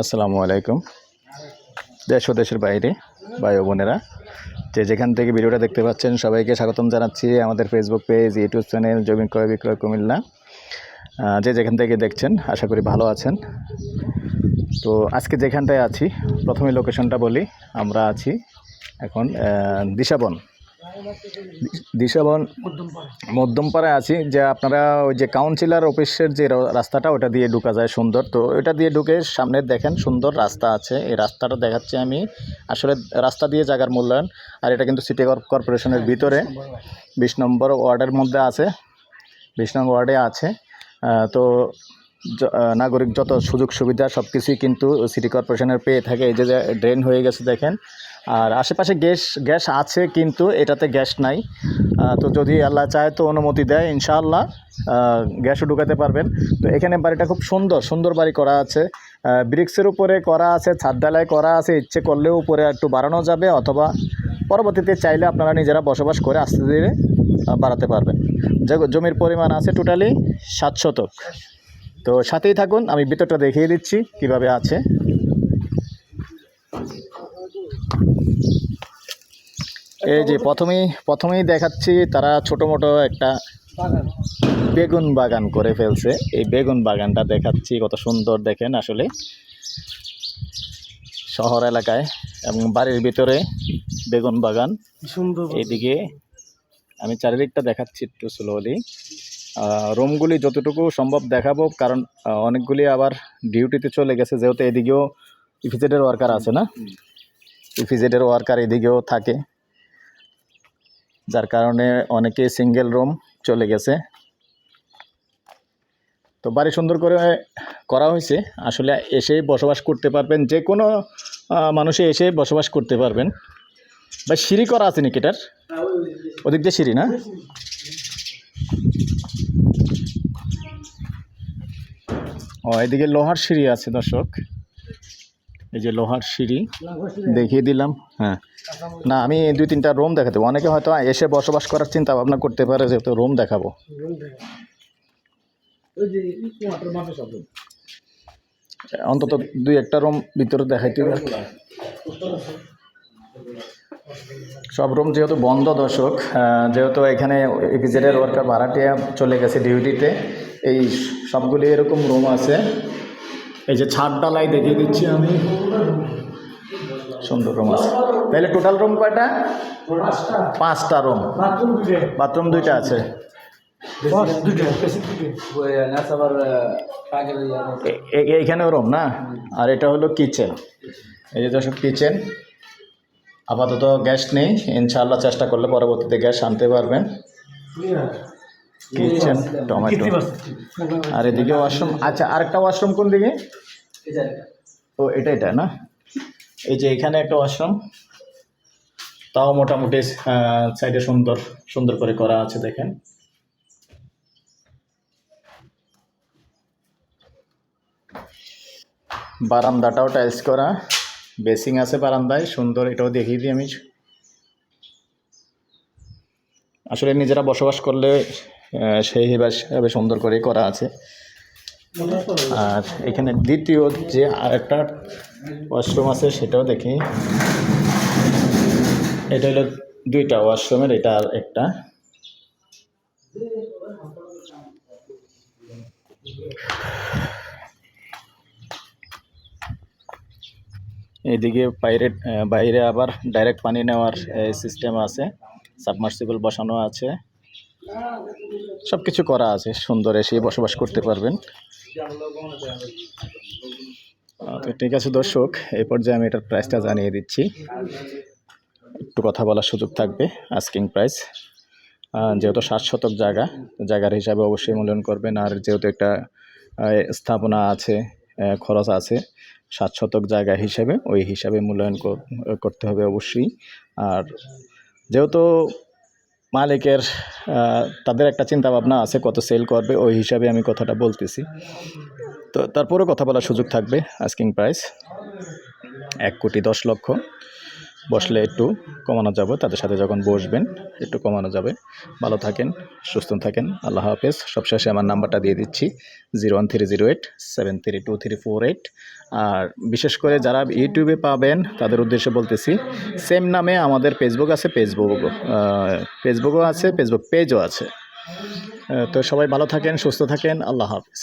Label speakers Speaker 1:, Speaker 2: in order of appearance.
Speaker 1: আসসালামু আলাইকুম। দেশ ও দেশের বাইরে, ভাই বোনেরা, যে যেখান থেকে ভিডিওটা দেখতে পাচ্ছেন, সবাইকে স্বাগতম জানাচ্ছি আমাদের ফেসবুক পেজ ইউটিউব চ্যানেল জমি ক্রয় বিক্রয় কুমিল্লা। যে যেখান থেকে দেখছেন, আশা করি ভালো আছেন। তো আজকে যেখানটায় আছি, প্রথমে লোকেশনটা বলি, আমরা আছি এখন দিশাবন। দিশাবন, মধ্যমপাড়ায় আছি, যে আপনারা ওই যে কাউন্সিলর অফিসের যে রাস্তাটা, ওটা দিয়ে ঢুকা যায় সুন্দর। তো ওটা দিয়ে ঢুকে সামনে দেখেন সুন্দর রাস্তা আছে। এই রাস্তাটা দেখাচ্ছি আমি। আসলে রাস্তা দিয়ে জায়গার মূল্যায়ন, আর এটা কিন্তু সিটি কর্পোরেশনের ভিতরে। বিশ নম্বর ওয়ার্ডের মধ্যে আছে। বিশ নম্বর ওয়ার্ডে আছে। তো নাগরিক যত সুযোগ সুবিধা সব কিছুই কিন্তু সিটি কর্পোরেশনের পেয়ে থাকে। এই যে ড্রেন হয়ে গেছে দেখেন। আর আশেপাশে গ্যাস গ্যাস আছে কিন্তু এটাতে গ্যাস নাই। তো যদি আল্লাহ চায় তো অনুমতি দেয়, ইনশাআল্লাহ গ্যাসও ঢুকাতে পারবেন। তো এখানে বাড়িটা খুব সুন্দর সুন্দর বাড়ি করা আছে। ব্রিক্সের উপরে করা আছে ছাদ ঢালাই করা আছে। ইচ্ছে করলেও উপরে একটু বাড়ানো যাবে অথবা পরবর্তীতে চাইলে আপনারা নিজেরা বসবাস করে আস্তে ধীরে বাড়াতে পারবেন। জমির পরিমাণ আছে টোটালি সাত শতক তো সাথেই থাকুন আমি ভিতরটা দেখিয়ে দিচ্ছি কীভাবে আছে। এই যে প্রথমেই প্রথমেই দেখাচ্ছি তারা ছোটো মোটো একটা বেগুন বাগান করে ফেলছে। এই বেগুন বাগানটা দেখাচ্ছি কত সুন্দর দেখেন আসলে। শহর এলাকায় এবং বাড়ির ভিতরে বেগুন বাগান।
Speaker 2: সুন্দর
Speaker 1: এদিকে আমি চারিদিকটা দেখাচ্ছি একটু স্লোলি রুমগুলি যতটুকু সম্ভব দেখাবো কারণ অনেকগুলি আবার ডিউটিতে চলে গেছে যেহেতু এদিকেও ইফিজেডের ওয়ার্কার আছে না? ইফিজেডের ওয়ার্কার এদিকেও থাকে। যার কারণে অনেকে সিঙ্গেল রুম চলে গেছে। তো বাড়ি সুন্দর করে করা হয়েছে। আসলে এসেই বসবাস করতে পারবেন যে কোনো মানুষে এসে বসবাস করতে পারবেন। বা সিঁড়ি করা আছে নাকি এটার? ওদিক দিয়ে সিঁড়ি না? ও, এদিকে লোহার সিঁড়ি আছে, দর্শক। এই যে লোহার সিঁড়ি, দেখিয়ে দিলাম হ্যাঁ। না, আমি দুই তিনটা রুম দেখাতে অনেকে হয়তো এসে বসবাস করার চিন্তা ভাবনা করতে পারে, যেহেতু রুম দেখাবো। অন্তত দুই একটা রুম ভিতরে দেখাইতে সব রুম যেহেতু বন্ধ দর্শক যেহেতু এখানে এপিজেডের ওয়ার্কার ভাড়াটিয়া চলে গেছে ডিউটিতে এই সবগুলি এরকম রুম আছে। এই যে ছাদ ডালাই দেখিয়ে দিচ্ছি আমি। সুন্দর রুম আছে। তাহলে টোটাল রুম কয়টা? পাঁচটা রুম বাথরুম দুইটা। আছে। এ- এ- এইখানেও রুম না? আর এটা হলো কিচেন এই যে দর্শক কিচেন আপাতত গ্যাস নেই। ইনশাআল্লাহ চেষ্টা করলে পরবর্তীতে গ্যাস আনতে পারবেন। Kitchen, tomato. আর এদিকে ওয়াশরুম আচ্ছা আরেকটা ওয়াশরুম কোন দিকে? ও, এটা এটা, না? এই যে এখানে একটা ওয়াশরুম। তাও মোটামুটি সাইডে সুন্দর সুন্দর করে করা আছে, দেখেন। বারান্দাটাও টাইলস করা। বেসিং আছে বারান্দায়, সুন্দর, এটাও দেখিয়ে দিই আমি। আসলে নিজেরা বসবাস করলে সেই হিসাবে সুন্দর করে করা আছে। আর এখানে দ্বিতীয় যে আরেকটা ওয়াশরুম আছে, সেটাও দেখি। এটা হলো দুইটা ওয়াশরুমের, এটা আর একটা। এইদিকে বাইরে বাইরে আবার ডাইরেক্ট পানি নেওয়ার সিস্টেম আছে। সাবমার্সিবল বসানো আছে। সব কিছু করা আছে, সুন্দর এসে বসবাস করতে পারবেন। তো ঠিক আছে দর্শক এই পর্যায়ে আমি এটার প্রাইসটা জানিয়ে দিচ্ছি। একটু কথা বলার সুযোগ থাকবে আস্কিং প্রাইস যেহেতু ষাট শতক জায়গা, জায়গার হিসাবে অবশ্যই মূল্যায়ন করবেন। আর যেহেতু একটা স্থাপনা আছে খরচ আছে সাত শতক জায়গা হিসেবে ওই হিসাবে মূল্যায়ন কর- করতে হবে অবশ্যই। আর যেহেতু মালিকের তাদের একটা চিন্তা ভাবনা আছে কত সেল করবে, ওই হিসাবে আমি কথাটা বলতেছি। তো তারপরেও কথা বলার সুযোগ থাকবে আস্কিং প্রাইস এক কোটি দশ লক্ষ। বসলে একটু কমানো যাবে। তাদের সাথে যখন বসবেন, একটু কমানো যাবে। ভালো থাকেন, সুস্থ থাকেন। আল্লাহ হাফেজ। সবশেষে আমার নাম্বারটা দিয়ে দিচ্ছি, zero one three zero eight, seven three two three four eight. আর বিশেষ করে যারা ইউটিউবে পাবেন, তাদের উদ্দেশ্যে বলতেছি, সেম নামে আমাদের ফেসবুক আছে, ফেসবুক ফেসবুকও আছে, ফেসবুক পেজও আছে। তো সবাই ভালো থাকেন, সুস্থ থাকেন। আল্লাহ হাফেজ।